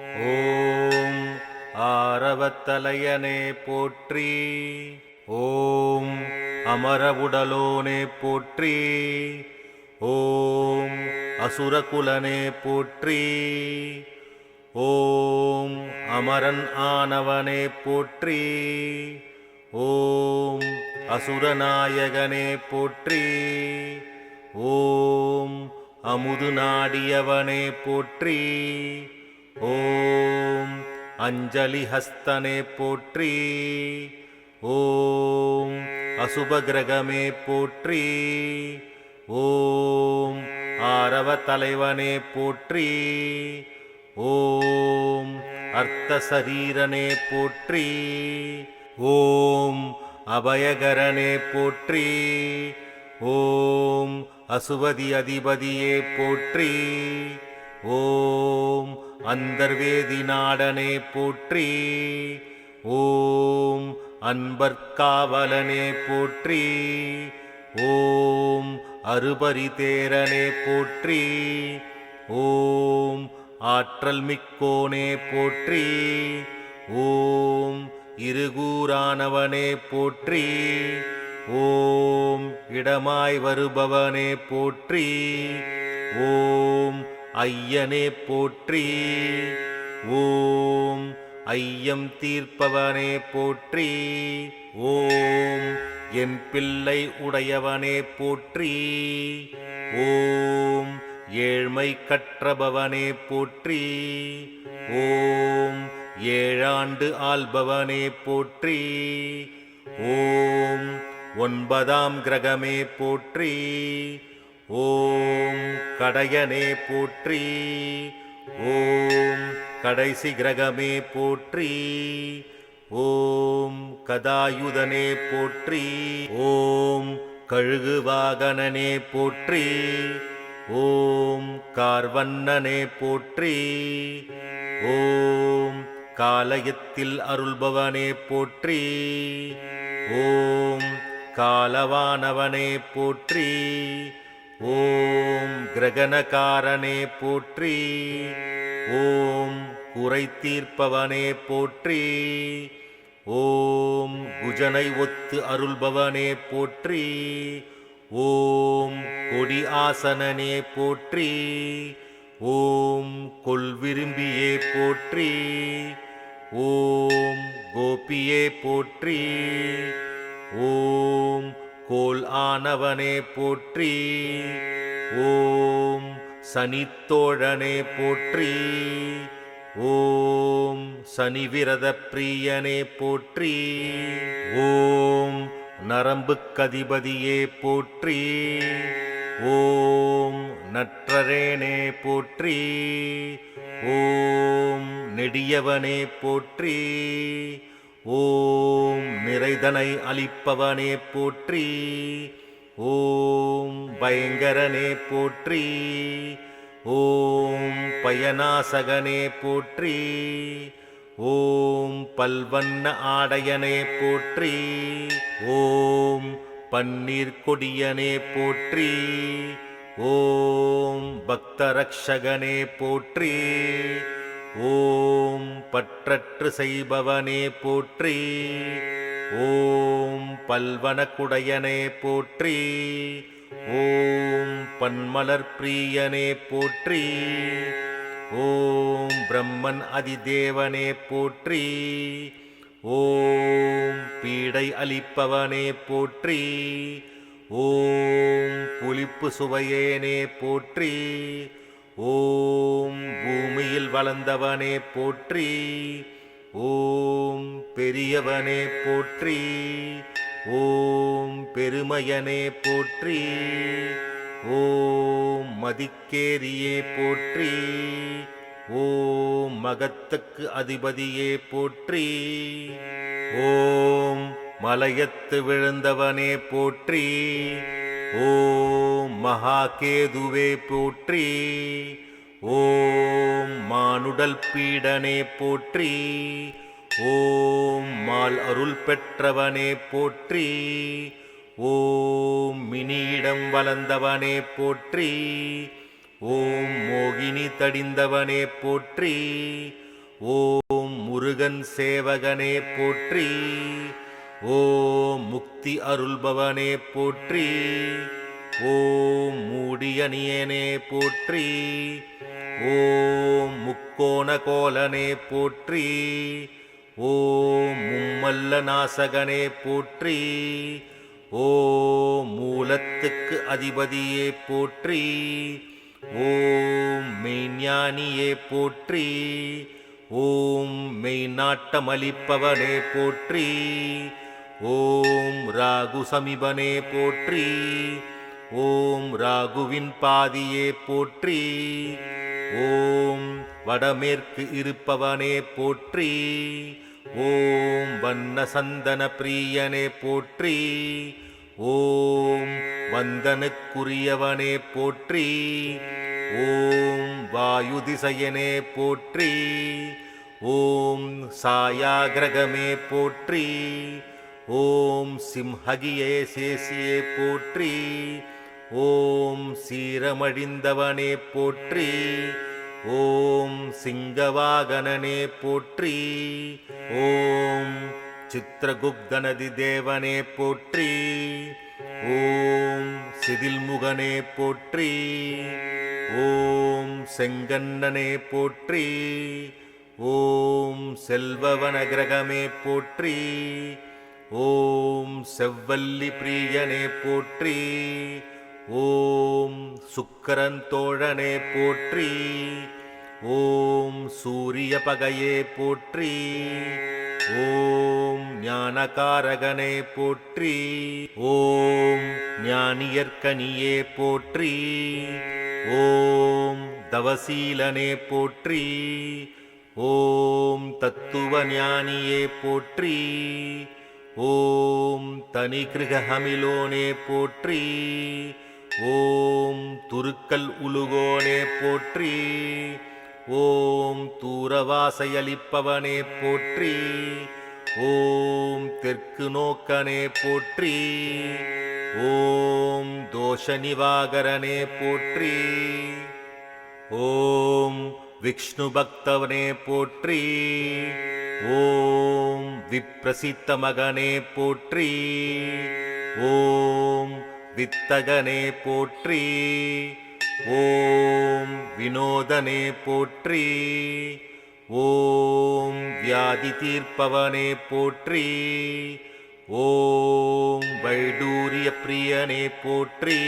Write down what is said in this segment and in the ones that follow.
ஓம் ஆரவத்தலையனே போற்றி. ஓம் அமரவுடலோனே போற்றி. ஓம் அசுரகுலனே போற்றி. ஓம் அமரன் ஆனவனே போற்றி. ஓம் அசுரநாயகனே போற்றி. ஓம் அமுது நாடியவனே போற்றி. ஓம் அஞ்சலி ஹஸ்தனே போற்றி. ஓம் அசுபகிரகமே போற்றி. ஓம் ஆரவ தலைவனே போற்றி. ஓம் அர்த்த சரீரனே போற்றி. ஓம் அபயகரனே போற்றி. ஓம் அசுபதி அதிபதியே போற்றி. ஓம் அந்தர்வேதி நாடனே போற்றி ஓம் அன்பர்காவலனே போற்றி ஓம் அருபரிதேரனே போற்றி ஓம் ஆற்றல் மிக்கோனே போற்றி ஓம் இருகூரானவனே போற்றி ஓம் இடமாய் வருபவனே போற்றி ஓம் ஐயனே போற்றி. ஓம் ஐயம் தீர்ப்பவனே போற்றி. ஓம் என் பிள்ளை உடையவனே போற்றி. ஓம் ஏழ்மை கற்றபவனே போற்றி. ஓம் ஏழாண்டு ஆள்பவனே போற்றி. ஓம் ஒன்பதாம் கிரகமே போற்றி. ஓம் கடையனே போற்றி ஓம் கடைசி கிரகமே போற்றி ஓம் கதாயுதனே போற்றி ஓம் கழுகு வாகனனே போற்றி ஓம் கார்வண்ணனே போற்றி ஓம் காலயத்தில் அருள்பவனே போற்றி ஓம் காலவானவனே போற்றி ஓம் கிரகணக்காரனே போற்றி. ஓம் குறை தீர்ப்பவனே போற்றி. ஓம் குஜனை ஒத்து அருள்பவனே போற்றி. ஓம் கொடி ஆசனனே போற்றி. ஓம் கொள்விரும்பியே போற்றி. ஓம் கோபியே போற்றி. ஓம் கோல் ஆனவனே போற்றி. ஓம் சனித்தோழனே போற்றி. ஓம் சனிவிரத பிரியனே போற்றி. ஓம் நரம்புக்கதிபதியே போற்றி. ஓம் நற்றரேனே போற்றி. ஓம் நெடியவனே போற்றி. ஓம் நிறைதனை அளிப்பவனே போற்றி ஓம் பயங்கரனே போற்றி ஓம் பயனாசகனே போற்றி ஓம் பல்வண்ண ஆடையனே போற்றி ஓம் பன்னீர் கொடியனே போற்றி ஓம் பக்தரக்ஷகனே போற்றி ஓம் பற்றற்று செய்பவனே போற்றி. ஓம் பல்வனக்குடையனே போற்றி. ஓம் பன்மலர் பிரியனே போற்றி. ஓம் பிரம்மன் அதிதேவனே போற்றி. ஓம் பீடை அளிப்பவனே போற்றி. ஓம் புளிப்பு சுவையேனே போற்றி. ஓம் பூமியில் வளர்ந்தவனே போற்றி ஓம் பெரியவனே போற்றி ஓம் பெருமையனே போற்றி ஓம் மதிக்கேரியே போற்றி ஓம் மகத்துக்கு அதிபதியே போற்றி ஓம் மலையத்து விழுந்தவனே போற்றி ஓம் மகாகேதுவே போற்றி. ஓம் மானுடல் பீடனே போற்றி. ஓம் மால் அருள் பெற்றவனே போற்றி. ஓம் மினியிடம் வளர்ந்தவனே போற்றி. ஓம் மோகினி தடிந்தவனே போற்றி. ஓம் முருகன் சேவகனே போற்றி. ஓம் முக்தி அருள்பவனே போற்றி. ஓம் மூடியணியனே போற்றி. ஓம் முக்கோண கோலனே போற்றி. ஓம் மும்மல்ல நாசகனே போற்றி. ஓம் மூலத்துக்கு அதிபதியே போற்றி. ஓம் மெய்ஞானியே போற்றி. ஓம் மெய்நாட்டமளிப்பவனே போற்றி. ஓம் ராகு சமிபனே போற்றி. ஓம் ராகுவின் பாதியே போற்றி. ஓம் வடமேற்கு இருப்பவனே போற்றி. ஓம் வண்ண சந்தன பிரியனே போற்றி. ஓம் வந்தனுக்குரியவனே போற்றி. ஓம் வாயு திசையனே போற்றி. ஓம் சாயாகிரகமே போற்றி. ஓம் சிம்ஹகியே சேசியே போற்றி. ஓம் சீரமழிந்தவனே போற்றி ஓம் சிங்கவாகனனே போற்றி ஓம் சித்திரகுப்தனதி தேவனே போற்றி ஓம் சிதில்முகனே போற்றி ஓம் செங்கண்ணனே போற்றி ஓம் செல்வவனகிரகமே போற்றி ஓம் செவ்வல்லி பிரியனே போற்றி ஓம் சுக்கரன் தோழனே போற்றி ஓம் சூரிய பகையே போற்றி ஓம் ஞானகாரகனே போற்றி ஓம் ஞானியர்க்கனியே போற்றி ஓம் தவசீலனே போற்றி ஓம் தத்துவ ஞானியே போற்றி ஓம் தனி கிருகமிலோனே போற்றி ஓம் துருக்கல் உலுகோனே போற்றி ஓம் தூரவாசையளிப்பவனே போற்றி ஓம் தெற்கு நோக்கனே போற்றி ஓம் தோஷ நிவாகரனே போற்றி ஓம் விஷ்ணு பக்தவனே போற்றி ஓம் விப்ரசித்த மகனே போற்றி ஓம் வித்தகனே போற்றி ஓம் வினோதனே போற்றி ஓம் வியாதி தீர்ப்பவனே போற்றி ஓம் வைடூரிய பிரியனே போற்றி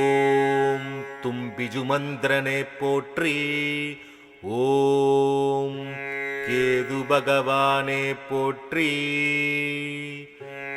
ஓம் தும்பிஜுமந்திரனே போற்றி ஓம் கேது பகவானே போற்றி.